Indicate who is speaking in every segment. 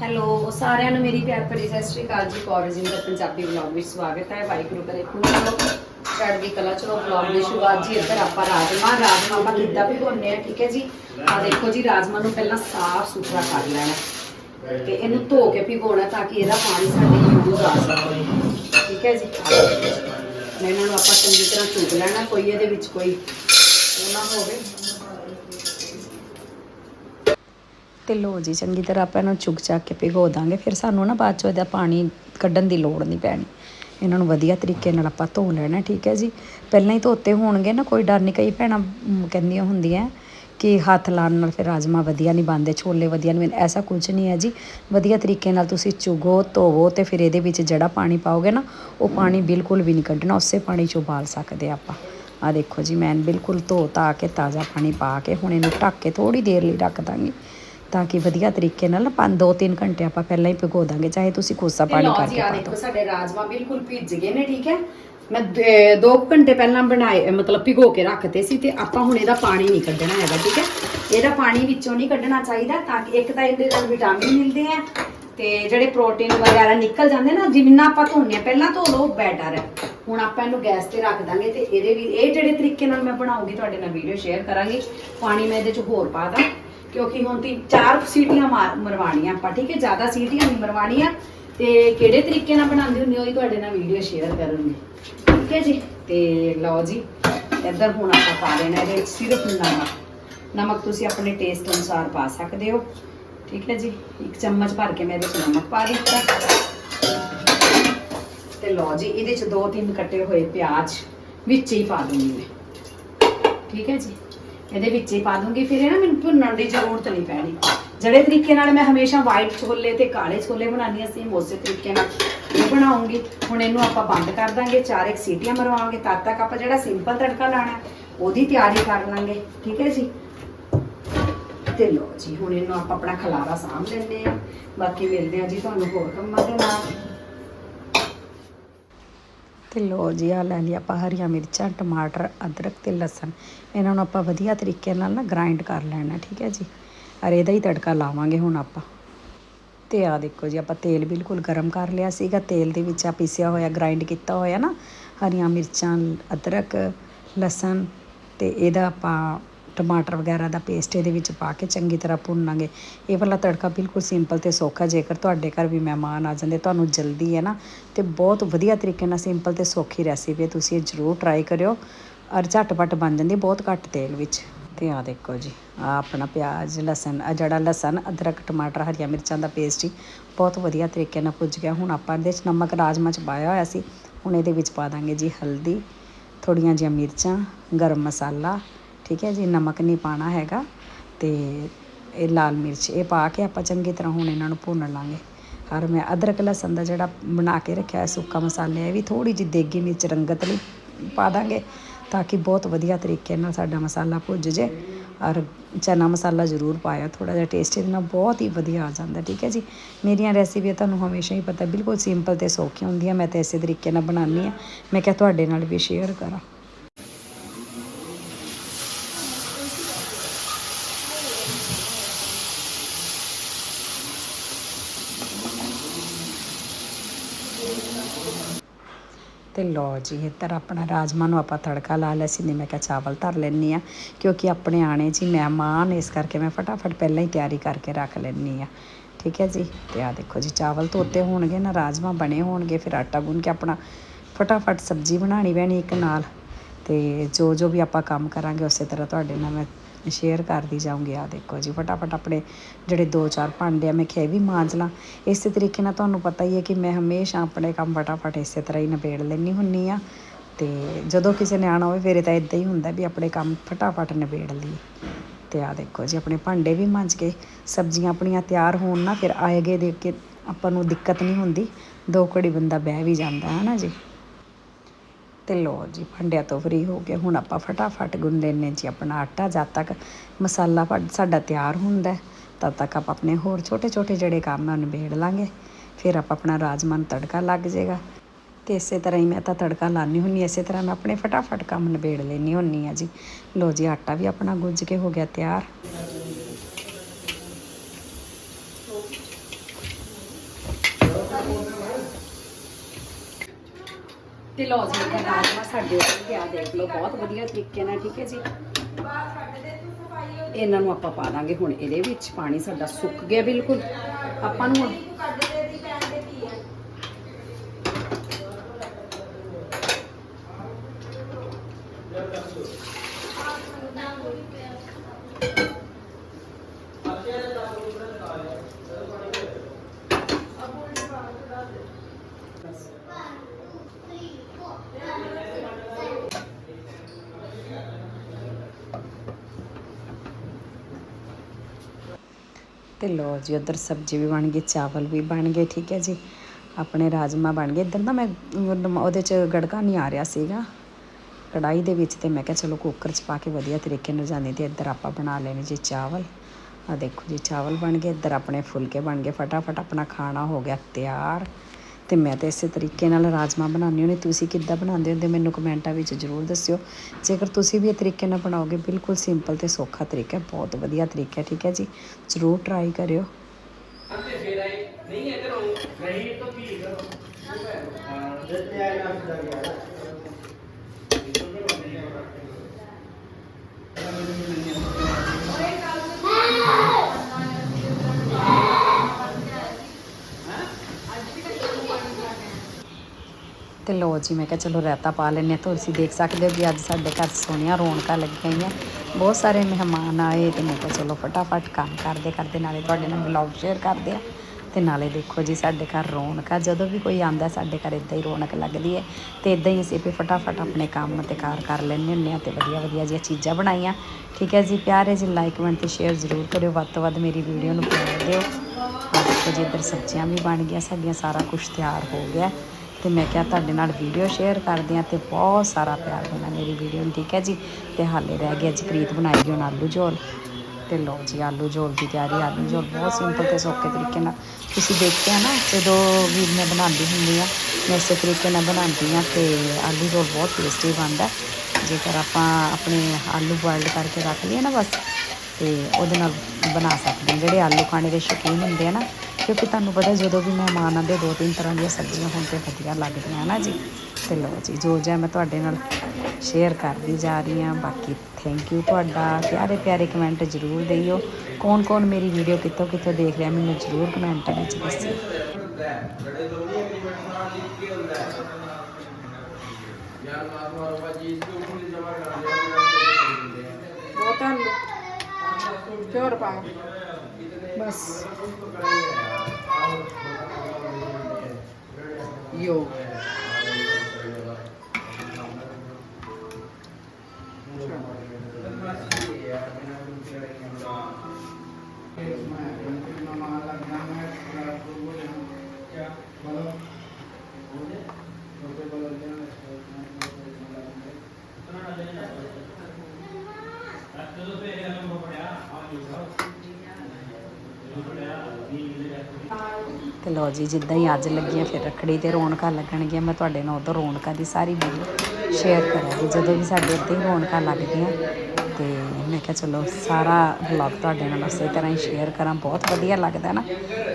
Speaker 1: Hello, ਸਾਰਿਆਂ ਨੂੰ ਮੇਰੀ ਪਿਆਰ ਭਰੀ ਸਤਿ ਸ਼੍ਰੀ ਅਕਾਲ ਜੀ। ਕੌਰਜਿੰਗ ਦਾ ਪੰਜਾਬੀ ਵਲੌਗ ਵਿੱਚ ਸਵਾਗਤ ਹੈ। ਵਾਹਿਗੁਰੂ ਕਰੇ ਖੁਸ਼ੋ ਚੜ੍ਹਦੀ ਕਲਾ ਚਲੋ ਵਲੌਗ ਦੀ ਸ਼ੁਰੂਆਤ ਜੀ ਇੱਧਰ ਆਪਾਂ ਰਾਜਮਾ ਰਾਜਮਾ ਆਪਾਂ ਕਿੱਦਾਂ ਭਿਗੋਨੇ ਆ, ਠੀਕ ਹੈ ਜੀ? ਆ ਦੇਖੋ ਜੀ, ਰਾਜਮਾ ਨੂੰ ਪਹਿਲਾਂ ਸਾਫ਼ ਸੁਥਰਾ ਕਰ ਲੈਣਾ ਤੇ ਇਹਨੂੰ ਧੋ ਕੇ ਭਿਗੋਣਾ ਤਾਂ ਕਿ ਇਹਦਾ ਪਾਣੀ ਸਾਡੇ ਯੂਜ਼ ਆ ਸਕੇ, ਠੀਕ ਹੈ ਜੀ? ਇਹਨਾਂ ਨੂੰ ਆਪਾਂ ਚੰਗੀ ਤਰ੍ਹਾਂ ਚੁੱਕ ਲੈਣਾ, ਕੋਈ ਇਹਦੇ ਵਿੱਚ ਕੋਈ ਉਹ ਨਾ ਹੋਵੇ। ਤੇ ਲੋ ਜੀ, ਚੰਗੀ ਤਰ੍ਹਾਂ ਆਪਾਂ ਇਹਨਾਂ ਨੂੰ ਚੁੱਕ ਚੱਕ ਕੇ ਭਿਗੋ ਦਾਂਗੇ। ਫਿਰ ਸਾਨੂੰ ਨਾ ਬਾਅਦ ਚੋਂ ਇਹਦਾ ਪਾਣੀ ਕੱਢਣ ਦੀ ਲੋੜ ਨਹੀਂ ਪੈਣੀ। ਇਹਨਾਂ ਨੂੰ ਵਧੀਆ ਤਰੀਕੇ ਨਾਲ ਆਪਾਂ ਧੋ ਲੈਣਾ, ਠੀਕ ਹੈ ਜੀ? ਪਹਿਲਾਂ ਹੀ ਧੋਤੇ ਹੋਣਗੇ ਨਾ, ਕੋਈ ਡਰ ਨਹੀਂ, ਕਈ ਭੈਣਾਂ ਕਹਿੰਦੀਆਂ ਹੁੰਦੀਆਂ ਕਿ ਹੱਥ ਲਾਉਣ ਨਾਲ ਫਿਰ ਰਾਜਮਾ ਵਧੀਆ ਨਹੀਂ ਬਣਦੇ, ਛੋਲੇ ਵਧੀਆ ਨਹੀਂ ਬਣਦੇ, ਐਸਾ ਕੁਝ ਨਹੀਂ ਹੈ ਜੀ। ਵਧੀਆ ਤਰੀਕੇ ਨਾਲ ਤੁਸੀਂ ਚੁਗੋ, ਧੋਵੋ ਤੇ ਫਿਰ ਇਹਦੇ ਵਿੱਚ ਜਿਹੜਾ ਪਾਣੀ ਪਾਓਗੇ ਨਾ, ਉਹ ਪਾਣੀ ਬਿਲਕੁਲ ਵੀ ਨਹੀਂ ਕੱਢਣਾ, ਉਸੇ ਪਾਣੀ 'ਚ ਉਬਾਲ ਸਕਦੇ ਆਪਾਂ। ਆ ਦੇਖੋ ਜੀ, ਮੈਂ ਬਿਲਕੁਲ ਧੋ ਤਾ ਕੇ ਤਾਜ਼ਾ ਪਾਣੀ ਪਾ ਕੇ ਹੁਣ ਇਹਨੂੰ ਢੱਕ ਕੇ ਥੋੜੀ ਦੇਰ ਲਈ ਰੱਖ ਦਾਂਗੀ। ਤਾਂ ਕਿ ਵਧੀਆ ਤਰੀਕੇ ਨਾਲ ਦੋ ਤਿੰਨ ਘੰਟੇ ਆਪਾਂ ਪਹਿਲਾਂ ਹੀ ਭਿਗੋ ਦਾਂਗੇ ਚਾਹੇ ਤੁਸੀਂ ਕੋਸਾ ਪਾਣੀ ਕਰਕੇ ਪਾ ਦਿਓ। ਸਾਡੇ ਰਾਜਮਾ ਬਿਲਕੁਲ ਭਿੱਜ ਗਏ ਨੇ ਠੀਕ ਹੈ? ਮੈਂ 2 ਘੰਟੇ ਪਹਿਲਾਂ ਬਣਾਏ ਮਤਲਬ ਭਿਗੋ ਕੇ ਰੱਖਤੇ ਸੀ ਤੇ ਆਪਾਂ ਹੁਣ ਇਹਦਾ ਪਾਣੀ ਨਹੀਂ ਕੱਢਣਾ ਹੈਗਾ ਠੀਕ ਹੈ? ਇਹਦਾ ਪਾਣੀ ਵਿੱਚੋਂ ਨਹੀਂ ਕੱਢਣਾ ਚਾਹੀਦਾ ਤਾਂ ਕਿ ਇੱਕ ਤਾਂ ਇਹਦੇ ਨਾਲ ਵਿਟਾਮਿਨ ਮਿਲਦੇ ਆ ਤੇ ਜਿਹੜੇ ਪ੍ਰੋਟੀਨ ਵਗੈਰਾ ਨਿਕਲ ਜਾਂਦੇ ਨਾ ਜਿੰਨਾ ਆਪਾਂ ਧੋਨੇ ਆ ਪਹਿਲਾਂ ਧੋ ਲਓ ਬੈਟਰ ਹੈ। ਹੁਣ ਆਪਾਂ ਇਹਨੂੰ ਗੈਸ ਤੇ ਰੱਖ ਦਾਂਗੇ ਤੇ ਇਹਦੇ ਵੀ ਇਹ ਜਿਹੜੇ ਤਰੀਕੇ ਨਾਲ ਮੈਂ ਬਣਾਉਂਗੀ ਤੁਹਾਡੇ ਨਾਲ ਵੀਡੀਓ ਸ਼ੇਅਰ ਕਰਾਂਗੀ। ਪਾਣੀ ਮੈਂ ਇਹਦੇ ਚ ਹੋਰ ਪਾ ਦਾਂ। ਕਿਉਂਕਿ ਹੁਣ ਤੀ ਚਾਰ ਸੀਟੀਆਂ ਮਾਰ ਮਰਵਾਉਣੀਆਂ ਆਪਾਂ, ਠੀਕ ਹੈ? ਜ਼ਿਆਦਾ ਸੀਟੀਆਂ ਨਹੀਂ ਮਰਵਾਉਣੀਆਂ। ਤੇ ਕਿਹੜੇ ਤਰੀਕੇ ਨਾਲ ਬਣਾਉਂਦੇ ਹੁੰਦੇ ਹੋ ਇਹ ਤੁਹਾਡੇ ਨਾਲ ਵੀਡੀਓ ਸ਼ੇਅਰ ਕਰੂੰਗੀ ਠੀਕ ਹੈ ਜੀ? ਤੇ ਲਓ ਜੀ, ਇੱਧਰ ਹੁਣ ਆਪਾਂ ਪਾ ਦੇਣਾ ਇਹਦੇ ਵਿੱਚ ਸਿਰਫ ਨਮਕ। ਨਮਕ ਤੁਸੀਂ ਆਪਣੇ ਟੇਸਟ ਅਨੁਸਾਰ ਪਾ ਸਕਦੇ ਹੋ। ਠੀਕ ਹੈ ਜੀ? ਇੱਕ ਚਮਚ ਭਰ ਕੇ ਮੈਂ ਇਹਦੇ ਵਿੱਚ ਨਮਕ ਪਾ ਦਿੱਤਾ। ਤੇ ਲਓ ਜੀ, ਇਹਦੇ ਚ ਦੋ ਤਿੰਨ ਕੱਟੇ ਹੋਏ ਪਿਆਜ਼ ਵਿੱਚ ਹੀ ਪਾ ਦੂੰਗੀ ਮੈਂ। ਠੀਕ ਹੈ ਜੀ? ਇਹਦੇ ਵਿੱਚ ਹੀ ਪਾ ਦੂੰਗੀ। ਫਿਰ ਇਹ ਨਾ ਮੈਨੂੰ ਭੁੰਨਣ ਦੀ ਜ਼ਰੂਰਤ ਨਹੀਂ ਪੈਣੀ। ਜਿਹੜੇ ਤਰੀਕੇ ਨਾਲ ਮੈਂ ਹਮੇਸ਼ਾ ਵਾਈਟ ਛੋਲੇ ਤੇ ਕਾਲੇ ਛੋਲੇ ਬਣਾਉਂਦੀ ਹਾਂ ਸੇਮ ਉਸੇ ਤਰੀਕੇ ਨਾਲ ਇਹ ਬਣਾਉਂਗੀ। ਹੁਣ ਇਹਨੂੰ ਆਪਾਂ ਬੰਦ ਕਰ ਦਾਂਗੇ, ਚਾਰ ਇੱਕ ਸੀਟੀਆਂ ਮਰਵਾਵਾਂਗੇ। ਤਦ ਤੱਕ ਆਪਾਂ ਜਿਹੜਾ ਸਿੰਪਲ ਤੜਕਾ ਲਾਣਾ ਉਹਦੀ ਤਿਆਰੀ ਕਰ ਲਾਂਗੇ। ਠੀਕ ਹੈ ਜੀ? ਤੇ ਲੋ ਜੀ, ਹੁਣ ਇਹਨੂੰ ਆਪਾਂ ਆਪਣਾ ਖਲਾਰਾ ਸਾਂਭ ਲੈਂਦੇ ਆ ਬਾਕੀ ਮਿਲਦੇ ਆ ਜੀ ਤੁਹਾਨੂੰ ਹੋਰ ਕੰਮਾਂ ਦੇ ਨਾਲ। ਤੇ ਲੋ ਜੀ ਆ ਲੈ ਲਈ ਆਪਾਂ ਹਰੀਆਂ ਮਿਰਚਾਂ, ਟਮਾਟਰ, ਅਦਰਕ ਤੇ ਲਸਣ। ਇਹਨਾਂ ਨੂੰ ਆਪਾਂ ਵਧੀਆ ਤਰੀਕੇ ਨਾਲ ਨਾ ਗ੍ਰਾਈਂਡ ਕਰ ਲੈਣਾ, ਠੀਕ ਹੈ ਜੀ? ਅਰ ਇਹਦਾ ਹੀ ਤੜਕਾ ਲਾਵਾਂਗੇ ਹੁਣ ਆਪਾਂ। ਤੇ ਆ ਦੇਖੋ ਜੀ, ਆਪਾਂ ਤੇਲ ਬਿਲਕੁਲ ਗਰਮ ਕਰ ਲਿਆ ਸੀਗਾ। ਤੇਲ ਦੇ ਵਿੱਚ ਆ ਪੀਸਿਆ ਹੋਇਆ ਗ੍ਰਾਈਂਡ ਕੀਤਾ ਹੋਇਆ ਨਾ, ਹਰੀਆਂ ਮਿਰਚਾਂ, ਅਦਰਕ, ਲਸਣ ਤੇ ਇਹਦਾ ਆਪਾਂ ਟਮਾਟਰ ਵਗੈਰਾ ਦਾ ਪੇਸਟ ਇਹਦੇ ਵਿੱਚ ਪਾ ਕੇ ਚੰਗੀ ਤਰ੍ਹਾਂ ਭੁੰਨਾਂਗੇ। ਇਹ ਵਾਲਾ ਤੜਕਾ ਬਿਲਕੁਲ ਸਿੰਪਲ ਤੇ ਸੌਖਾ, ਜੇਕਰ ਤੁਹਾਡੇ ਘਰ ਵੀ ਮਹਿਮਾਨ ਆ ਜਾਂਦੇ, ਤੁਹਾਨੂੰ ਜਲਦੀ ਹੈ ਨਾ, ਤੇ ਬਹੁਤ ਵਧੀਆ ਤਰੀਕੇ ਨਾਲ ਸਿੰਪਲ ਤੇ ਸੌਖੀ ਰੈਸਿਪੀ ਹੈ, ਤੁਸੀਂ ਇਹ ਜ਼ਰੂਰ ਟਰਾਈ ਕਰਿਓ। ਔਰ ਝਟਪਟ ਬਣ ਜਾਂਦੀ ਬਹੁਤ ਘੱਟ ਤੇਲ ਵਿੱਚ। ਤੇ ਆ ਦੇਖੋ ਜੀ ਆ ਆਪਣਾ ਪਿਆਜ਼, ਲਸਣ ਆ ਜਿਹੜਾ ਲਸਣ, ਅਦਰਕ, ਟਮਾਟਰ, ਹਰੀਆਂ ਮਿਰਚਾਂ ਦਾ ਪੇਸਟ ਹੀ ਬਹੁਤ ਵਧੀਆ ਤਰੀਕੇ ਨਾਲ ਭੁੱਜ ਗਿਆ। ਹੁਣ ਆਪਾਂ ਇਹਦੇ ਵਿੱਚ ਨਮਕ ਰਾਜਮਾ ਚ ਪਾਇਆ ਹੋਇਆ ਸੀ, ਹੁਣ ਇਹਦੇ ਵਿੱਚ ਪਾ ਦਾਂਗੇ ਜੀ ਹਲਦੀ, ਥੋੜੀਆਂ ਜਿਹੀਆਂ ਮਿਰਚਾਂ, ਗਰਮ ਮਸਾਲਾ ਠੀਕ ਹੈ ਜੀ, ਨਮਕ ਨਹੀਂ ਪਾਣਾ ਹੈਗਾ ਤੇ ਇਹ ਲਾਲ ਮਿਰਚ ਇਹ ਪਾ ਕੇ ਆਪਾਂ ਚੰਗੀ ਤਰ੍ਹਾਂ ਹੁਣ ਇਹਨਾਂ ਨੂੰ ਭੁੰਨ ਲਾਂਗੇ। ਔਰ ਮੈਂ ਅਦਰਕ, ਲਸਣ ਦਾ ਜਿਹੜਾ ਬਣਾ ਕੇ ਰੱਖਿਆ ਹੈ ਸੁੱਕਾ ਮਸਾਲਾ, ਇਹ ਵੀ ਥੋੜੀ ਜਿਹੀ ਦੇਗੀ ਮਿਰਚ ਰੰਗਤ ਲਈ ਪਾ ਦਾਂਗੇ ਤਾਂ ਕਿ ਬਹੁਤ ਵਧੀਆ ਤਰੀਕੇ ਨਾਲ ਸਾਡਾ ਮਸਾਲਾ ਭੁੱਜ ਜੇ ਔਰ ਚਨਾ ਮਸਾਲਾ ਜ਼ਰੂਰ ਪਾਇਆ ਥੋੜਾ ਜਿਹਾ ਟੇਸਟ ਇਹਦੇ ਨਾਲ ਬਹੁਤ ਹੀ ਵਧੀਆ ਆ ਜਾਂਦਾ, ਠੀਕ ਹੈ ਜੀ। ਮੇਰੀਆਂ ਰੈਸਿਪੀਆਂ ਤੁਹਾਨੂੰ ਹਮੇਸ਼ਾ ਹੀ ਪਤਾ, ਬਿਲਕੁਲ ਸਿੰਪਲ ਤੇ ਸੌਖੀਆਂ ਹੁੰਦੀਆਂ, ਮੈਂ ਤਾਂ ਇਸੇ ਤਰੀਕੇ ਨਾਲ ਬਣਾਉਂਦੀ ਆ ਮੈਂ ਕਿਹਾ ਤੁਹਾਡੇ ਨਾਲ ਵੀ ਸ਼ੇਅਰ ਕਰਾਂ। ਤੇ ਲਓ ਜੀ ਇੱਧਰ ਆਪਣਾ ਰਾਜਮਾ ਨੂੰ ਆਪਾਂ ਤੜਕਾ ਲਾ ਲਿਆ ਸੀ ਨੇ ਮੈਂ ਕਿਹਾ ਚਾਵਲ ਧਰ ਲੈਣੀ ਆ ਕਿਉਂਕਿ ਆਪਣੇ ਆਣੇ ਜੀ ਮਹਿਮਾਨ, ਇਸ ਕਰਕੇ ਮੈਂ ਫਟਾਫਟ ਪਹਿਲਾਂ ਹੀ ਤਿਆਰੀ ਕਰਕੇ ਰੱਖ ਲੈਣੀ ਆ ਠੀਕ ਹੈ ਜੀ? ਤੇ ਆ ਦੇਖੋ ਜੀ, ਚਾਵਲ ਧੋਤੇ ਹੋਣਗੇ ਨਾ ਰਾਜਮਾ ਬਣੇ ਹੋਣਗੇ, ਫਿਰ ਆਟਾ ਗੁੰਨ ਕੇ ਆਪਣਾ ਫਟਾਫਟ ਸਬਜ਼ੀ ਬਣਾਣੀ ਪੈਣੀ ਇੱਕ ਨਾਲ। ਤੇ ਜੋ ਜੋ ਵੀ ਆਪਾਂ ਕੰਮ ਕਰਾਂਗੇ, ਉਸੇ ਤਰ੍ਹਾਂ ਤੁਹਾਡੇ ਨਾਲ ਮੈਂ ਸ਼ੇਅਰ ਕਰਦੀ ਜਾਊਂਗੀ ਆ ਦੇਖੋ ਜੀ, ਫਟਾਫਟ ਆਪਣੇ ਜਿਹੜੇ ਦੋ ਚਾਰ ਭਾਂਡੇ ਆ, ਮੈਂ ਖੇ ਵੀ ਮਾਂਜ ਲਾਂ। ਇਸੇ ਤਰੀਕੇ ਨਾਲ ਤੁਹਾਨੂੰ ਪਤਾ ਹੀ ਹੈ ਕਿ ਮੈਂ ਹਮੇਸ਼ਾ ਆਪਣੇ ਕੰਮ ਫਟਾਫਟ ਇਸੇ ਤਰ੍ਹਾਂ ਹੀ ਨਿਬੇੜ ਲੈਣੀ ਹੁੰਨੀ ਆ ਤੇ ਜਦੋਂ ਕਿਸੇ ਨੇ ਆਣਾ ਹੋਵੇ, ਫਿਰ ਤਾਂ ਇਦਾਂ ਹੀ ਹੁੰਦਾ ਵੀ ਆਪਣੇ ਕੰਮ ਫਟਾਫਟ ਨਿਬੇੜ ਲਈਏ। ਤੇ ਆ ਦੇਖੋ ਜੀ, ਆਪਣੇ ਭਾਂਡੇ ਵੀ ਮਾਂਜ ਕੇ ਸਬਜ਼ੀਆਂ ਆਪਣੀਆਂ ਤਿਆਰ ਹੋਣ ਨਾ ਫਿਰ ਆਏਗੇ ਦੇਖ ਕੇ ਆਪਾਂ ਨੂੰ ਦਿੱਕਤ ਨਹੀਂ ਹੁੰਦੀ। ਦੋ ਘੜੀ ਬੰਦਾ ਬਹਿ ਵੀ ਜਾਂਦਾ ਹੈ ਨਾ ਜੀ? ਤੇ ਲੋ ਜੀ, ਭਾਂਡਿਆਂ ਤੋਂ ਫਰੀ ਹੋ ਕੇ ਹੁਣ ਆਪਾਂ ਫਟਾਫਟ ਗੁੰਨ ਲੈਨੇ ਜੀ ਆਪਣਾ ਆਟਾ। ਜਦ ਤੱਕ ਮਸਾਲਾ ਸਾਡਾ ਤਿਆਰ ਹੁੰਦਾ ਤਦ ਤੱਕ ਆਪਾਂ ਆਪਣੇ ਹੋਰ ਛੋਟੇ ਛੋਟੇ ਜਿਹੜੇ ਕੰਮ ਆ ਉਹ ਨਿਬੇੜ ਲਾਂਗੇ। ਫਿਰ ਆਪਾਂ ਆਪਣਾ ਰਾਜਮਾਨ ਤੜਕਾ ਲੱਗ ਜਾਏਗਾ। ਤੇ ਇਸੇ ਤਰ੍ਹਾਂ ਹੀ ਮੈਂ ਤਾਂ ਤੜਕਾ ਲਾਣੀ ਹੁੰਨੀ ਇਸੇ ਤਰ੍ਹਾਂ ਮੈਂ ਆਪਣੇ ਫਟਾਫਟ ਕੰਮ ਨਿਬੇੜ ਲੈਣੀ ਹੁੰਨੀ ਆ ਜੀ। ਲੋ ਜੀ, ਆਟਾ ਵੀ ਆਪਣਾ ਗੁੱਝ ਕੇ ਹੋ ਗਿਆ ਤਿਆਰ। ਤੇ ਲਓ ਜੀ ਰਾਜਮਾ ਸਾਡੇ ਉੱਤੇ ਗਿਆ ਦੇਖ ਲਓ, ਬਹੁਤ ਵਧੀਆ ਤਰੀਕੇ ਨਾਲ, ਠੀਕ ਹੈ ਜੀ। ਇਹਨਾਂ ਨੂੰ ਆਪਾਂ ਪਾ ਦਾਂਗੇ ਹੁਣ ਇਹਦੇ ਵਿੱਚ, ਪਾਣੀ ਸਾਡਾ ਸੁੱਕ ਗਿਆ ਬਿਲਕੁਲ। ਆਪਾਂ ਨੂੰ ਹੁਣ ਤੇ ਲੋ ਜੀ, ਉਧਰ ਸਬਜ਼ੀ ਵੀ ਬਣ ਗਈ, ਚਾਵਲ ਵੀ ਬਣ ਗਏ, ਠੀਕ ਹੈ ਜੀ। ਆਪਣੇ ਰਾਜਮਾ ਬਣ ਗਏ। ਇੱਧਰ ਨਾ ਮੈਂ ਉਹਦੇ ਚ ਗੜਕਾ ਨਹੀਂ ਆ ਰਿਹਾ ਸੀਗਾ। ਕੜਾਈ ਦੇ ਵਿੱਚ ਤੇ ਮੈਂ ਕਿਹਾ ਚਲੋ ਕੁੱਕਰ 'ਚ ਪਾ ਕੇ ਵਧੀਆ ਤਰੀਕੇ ਨਾਲ ਜਾਂਦੀ ਤੇ ਇੱਧਰ ਆਪਾਂ ਬਣਾ ਲੈਣੇ ਜੀ ਚਾਵਲ। ਆ ਦੇਖੋ ਜੀ, ਚਾਵਲ ਬਣ ਗਏ, ਇੱਧਰ ਆਪਣੇ ਫੁਲਕੇ ਬਣ ਗਏ। ਫਟਾਫਟ ਆਪਣਾ ਖਾਣਾ ਹੋ ਗਿਆ ਤਿਆਰ। ਤੇ ਮੈਂ ਤੇ ਇਸੇ ਤਰੀਕੇ ਨਾਲ ਰਾਜਮਾ ਬਣਾਉਂਦੀ ਹੁੰਦੀ ਤੁਸੀਂ ਕਿੱਦਾਂ ਬਣਾਉਂਦੇ ਹੁੰਦੇ ਮੈਨੂੰ ਕਮੈਂਟਾਂ ਵਿੱਚ ਜ਼ਰੂਰ ਦੱਸਿਓ। ਜੇਕਰ ਤੁਸੀਂ ਵੀ ਇਹ ਤਰੀਕੇ ਨਾਲ ਬਣਾਓਗੇ ਬਿਲਕੁਲ ਸਿੰਪਲ ਤੇ ਸੌਖਾ ਤਰੀਕਾ ਬਹੁਤ ਵਧੀਆ ਤਰੀਕਾ ਠੀਕ ਹੈ ਜੀ। ਜ਼ਰੂਰ ਟਰਾਈ ਕਰਿਓ। ਤੇ ਲੋ ਜੀ, ਮੈਂ ਕਿਹਾ ਚਲੋ ਰਾਇਤਾ ਪਾ ਲੈਂਦੇ ਹਾਂ। ਤਾਂ ਤੁਸੀਂ ਦੇਖ ਸਕਦੇ ਹੋ ਕਿ ਅੱਜ ਸਾਡੇ ਘਰ ਸੋਹਣੀਆਂ ਰੌਣਕਾਂ ਲੱਗੀਆਂ ਹੋਈਆਂ। ਬਹੁਤ ਸਾਰੇ ਮਹਿਮਾਨ ਆਏ ਤੇ ਮੈਂ ਕਿਹਾ ਚਲੋ ਫਟਾਫਟ ਕੰਮ ਕਰਦੇ ਕਰਦੇ ਨਾਲੇ ਤੁਹਾਡੇ ਨਾਲ ਵਲੌਗ ਸ਼ੇਅਰ ਕਰਦੇ ਆ ਤੇ ਨਾਲੇ ਦੇਖੋ ਜੀ, ਸਾਡੇ ਘਰ ਰੌਣਕ ਆ। ਜਦੋਂ ਵੀ ਕੋਈ ਆਂਦਾ ਸਾਡੇ ਘਰ ਇਦਾਂ ਹੀ ਰੌਣਕ ਲੱਗਦੀ ਹੈ। ਤੇ ਇਦਾਂ ਹੀ ਅਸੀਂ ਵੀ ਫਟਾਫਟ ਆਪਣੇ ਕੰਮ ਤੇ ਕਾਰ ਕਰ ਲੈਂਦੇ ਹੁੰਦੇ ਆ ਤੇ ਵਧੀਆ ਵਧੀਆ ਜਿਹੀਆਂ ਚੀਜ਼ਾਂ ਬਣਾਈਆਂ। ਠੀਕ ਹੈ ਜੀ, ਪਿਆਰੇ ਜੀ ਲਾਈਕ ਕਮੈਂਟ ਤੇ ਸ਼ੇਅਰ ਜ਼ਰੂਰ ਕਰਿਓ। ਵੱਧ ਤੋਂ ਵੱਧ ਮੇਰੀ ਵੀਡੀਓ ਨੂੰ ਪਿਆਰ ਦਿਓ। ਆ ਦੇਖੋ ਜੀ, ਇੱਧਰ ਸਬਜ਼ੀਆਂ ਵੀ ਬਣ ਗਈਆਂ, ਸਾਡੀਆਂ ਸਾਰਾ ਕੁਝ ਤਿਆਰ ਹੋ ਗਿਆ। ਤੇ ਮੈਂ ਕਿਹਾ ਤੁਹਾਡੇ ਨਾਲ ਵੀਡੀਓ ਸ਼ੇਅਰ ਕਰਦੇ ਆ ਤੇ ਬਹੁਤ ਸਾਰਾ ਪਿਆਰ ਦੇਣਾ ਮੇਰੀ ਵੀਡੀਓ ਨੂੰ ਠੀਕ ਹੈ ਜੀ? ਤੇ ਹਾਲੇ ਰਹਿ ਗਿਆ ਜੀ ਪ੍ਰੀਤ ਬਣਾਏਗੀ ਹੁਣ ਆਲੂ ਝੋਲ ਤੇ ਲਓ ਜੀ, ਆਲੂ ਝੋਲ ਦੀ ਤਿਆਰੀ, ਆਲੂ ਝੋਲ ਬਹੁਤ ਸਿੰਪਲ ਤੇ ਸੌਖੇ ਤਰੀਕੇ ਨਾਲ ਤੁਸੀਂ ਦੇਖਦੇ ਆ ਨਾ, ਜਦੋਂ ਵੀ ਮੈਂ ਬਣਾਉਂਦੀ ਹੁੰਦੀ ਆ ਮੈਂ ਇਸੇ ਤਰੀਕੇ ਨਾਲ ਬਣਾਉਂਦੀ ਆ ਤੇ ਆਲੂ ਝੋਲ ਬਹੁਤ ਟੇਸਟੀ ਬਣਦਾ ਜੇਕਰ ਆਪਾਂ ਆਪਣੇ ਆਲੂ ਬੋਇਲਡ ਕਰਕੇ ਰੱਖ ਲਈਏ ਨਾ ਬਸ, ਤੇ ਉਹਦੇ ਨਾਲ ਬਣਾ ਸਕਦੇ ਹਾਂ। ਜਿਹੜੇ ਆਲੂ ਖਾਣੇ ਦੇ ਸ਼ੌਕੀਨ ਹੁੰਦੇ ਆ ਨਾ ਕਿਉਂਕਿ ਤੁਹਾਨੂੰ ਪਤਾ ਜਦੋਂ ਵੀ ਮਹਿਮਾਨ ਆਉਂਦੇ ਦੋ ਤਿੰਨ ਤਰ੍ਹਾਂ ਦੀਆਂ ਸਬਜ਼ੀਆਂ ਹੋਣ ਤੇ ਵਧੀਆ ਲੱਗਦੀਆਂ ਨਾ ਜੀ। ਤੇ ਲਓ ਜੀ ਜੋ ਜਿਹਾ ਮੈਂ ਤੁਹਾਡੇ ਨਾਲ ਸ਼ੇਅਰ ਕਰਦੀ ਜਾ ਰਹੀ ਹਾਂ ਬਾਕੀ ਥੈਂਕ ਯੂ ਤੁਹਾਡਾ। ਪਿਆਰੇ ਪਿਆਰੇ ਕਮੈਂਟ ਜ਼ਰੂਰ ਦਿਓ। ਕੌਣ ਕੌਣ ਮੇਰੀ ਵੀਡੀਓ ਕਿੱਥੋਂ ਕਿੱਥੋਂ ਦੇਖ ਰਿਹਾ ਮੈਨੂੰ ਜ਼ਰੂਰ ਕਮੈਂਟ ਵਿੱਚ ਦੱਸਿਓ।
Speaker 2: ਯਾਰ ਮਾਰੋ ਭਾਜੀ ਇਸ ਨੂੰ ਪੁਲਿਸ ਜਮਾ ਕਰ ਦਿਆ
Speaker 3: ਬਹੁਤ ਆਲੂ ਚੋਰ ਪਾਓ ਬਸ। ਯੋ
Speaker 1: ਤੇ ਲਓ ਜੀ, ਜਿੱਦਾਂ ਹੀ ਅੱਜ ਲੱਗੀਆਂ ਫਿਰ ਰੱਖੜੀ ਤੇ ਰੌਣਕਾਂ ਲੱਗਣਗੀਆਂ, ਮੈਂ ਤੁਹਾਡੇ ਨਾਲ ਉਦੋਂ ਰੌਣਕਾਂ ਦੀ ਸਾਰੀ ਵੀਡੀਓ ਸ਼ੇਅਰ ਕਰਾਂਗੀ, ਜਦੋਂ ਵੀ ਸਾਡੇ ਇੱਥੇ ਹੀ ਰੌਣਕਾਂ ਲੱਗਦੀਆਂ। ਤੇ ਮੈਂ ਕਿਹਾ ਚਲੋ, ਸਾਰਾ ਵਲੌਗ ਤੁਹਾਡੇ ਨਾਲ ਉਸੇ ਤਰ੍ਹਾਂ ਹੀ ਸ਼ੇਅਰ ਕਰਾਂ, ਬਹੁਤ ਵਧੀਆ ਲੱਗਦਾ ਨਾ।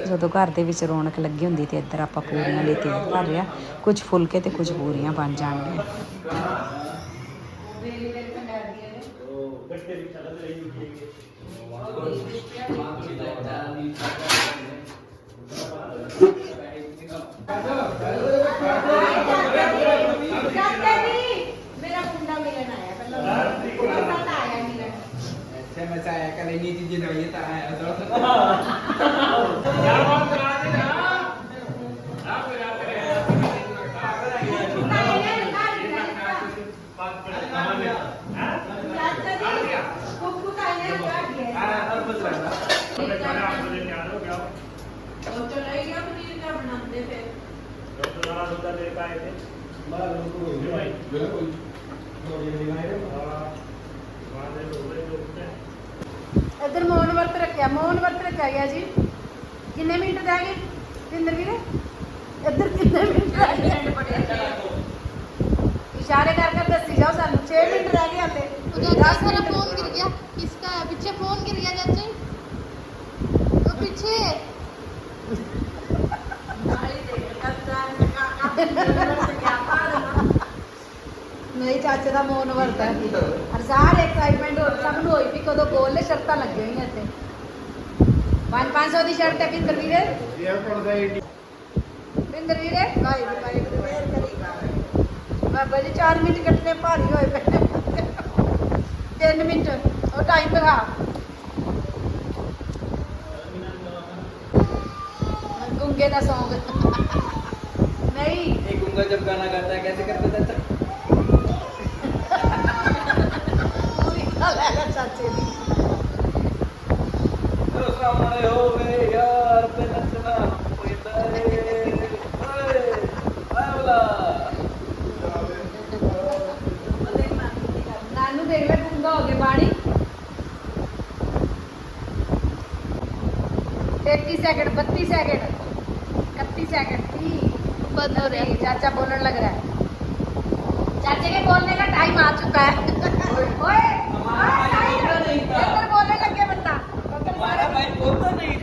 Speaker 1: ਜਦੋਂ ਘਰ ਦੇ ਵਿੱਚ ਰੌਣਕ ਲੱਗੀ ਹੁੰਦੀ ਤੇ ਇੱਧਰ ਆਪਾਂ ਪੂਰੀਆਂ ਲਈ ਤਿਆਰ ਕਰ ਰਿਹਾ ਕੁਝ ਫੁਲਕੇ ਤੇ ਕੁਝ ਪੂਰੀਆਂ ਬਣ ਜਾਣਗੀਆਂ।
Speaker 3: ਮੇਰਾ ਮੁੰਡਾ ਮਿਲਣ ਆਇਆ ਪਹਿਲਾਂ ਮੁੰਡਾ ਤਾਂ ਆਇਆ ਮਿਲਣ
Speaker 2: अच्छा मैं चाहे कल नहीं चीजें नहीं था आया तो
Speaker 3: ਕੁੱਕੂ ਇੱਧਰ ਮੌਨ ਵਰਤ ਰੱਖਿਆ ਮੌਨ ਵਰਤ ਰੱਖਿਆ ਗਿਆ ਜੀ। ਕਿੰਨੇ ਮਿੰਟ ਰਹਿ ਜਿੰਦਰ ਵੀਰੇ? ਇੱਧਰ ਕਿੰਨੇ ਮਿੰਟ ਰਹਿ ਇਸ਼ਾਰੇ ਕਰ ਦੱਸੀ ਜਾਓ ਸਾਨੂੰ 6 ਮਿੰਟ ਰਹਿ ਗਏ ਹਲੇ
Speaker 4: ਉਹਦਾ ਸਾਰਾ ਫੋਨ ਗਿਰ ਗਿਆ ਕਿਸਕਾ ਹੈ ਪਿੱਛੇ ਫੋਨ ਗਿਰ ਗਿਆ ਚਾਚੀ ਉਹ ਪਿੱਛੇ।
Speaker 3: ਨਾਲੀ ਦੇ ਕੱਚਾ ਨਹੀਂ, ਚਾਚੇ ਦਾ ਮੋਨ ਵਰਤ ਹੈ। ਹਰ ਸਾਰ ਐਕਸਾਈਟਮੈਂਟ ਹੋ ਸਭ ਨੂੰ ਹੋਈ ਵੀ ਕਦੋਂ ਗੋਲ ਨੇ ਸ਼ਰਤਾਂ ਲੱਗੀਆਂ ਹੋਈਆਂ ਇੱਥੇ। 5-500 ਦੀ ਸ਼ਰਟ ਹੈ ਪਿੰਦਰ ਵੀਰੇ।
Speaker 2: 에어ਪੋਰਟ ਦਾ
Speaker 3: ਵੀਰੇ ਭਾਈ ਭਾਈ ਮੇਰ ਕਰੀ 4 ਮਿੰਟ ਕੱਟਨੇ ਭਾਰੀ ਹੋਏ ਪਏ 3 ਮਿੰਟ, ਉਹ ਟਾਈਮ ਦਿਖਾ। ਗੁੰਗੇ ਦਾ ਸੌਂਗ
Speaker 2: नहीं गुंगा जब गाना गाता है कैसे करता था
Speaker 3: ਨਾ ਲੈ ਲੈ ਚਾਚੇ ਦੀ
Speaker 2: ਸਾਹਮਣੇ ਹੋਵੇ ਯਾਰ ਤੇ ਨੱਚਣਾ ਪੈਂਦਾ ਏ
Speaker 3: चाचा बोलने लग रहा है चाचे के बोलने का टाइम आ चुका है
Speaker 2: बोलतो नाही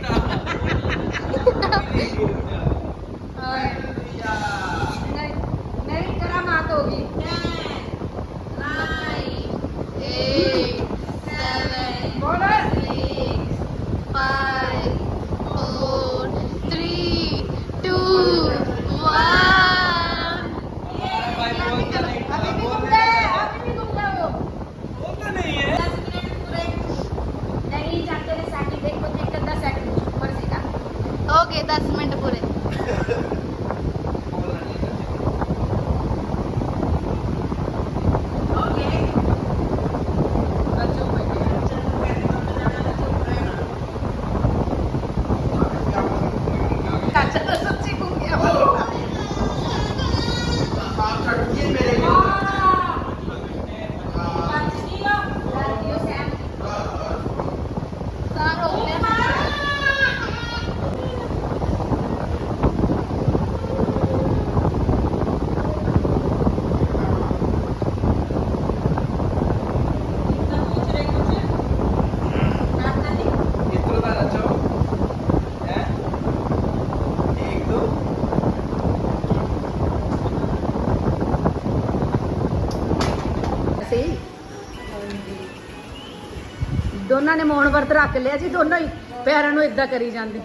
Speaker 3: ਦੋਨਾਂ ਨੇ ਮੌਨ ਵਰਤ ਰੱਖ ਲਿਆ ਜੀ ਦੋਨੋਂ ਹੀ ਪੈਰਾਂ ਨੂੰ ਇਦਾਂ ਕਰੀ ਜਾਂਦੇ।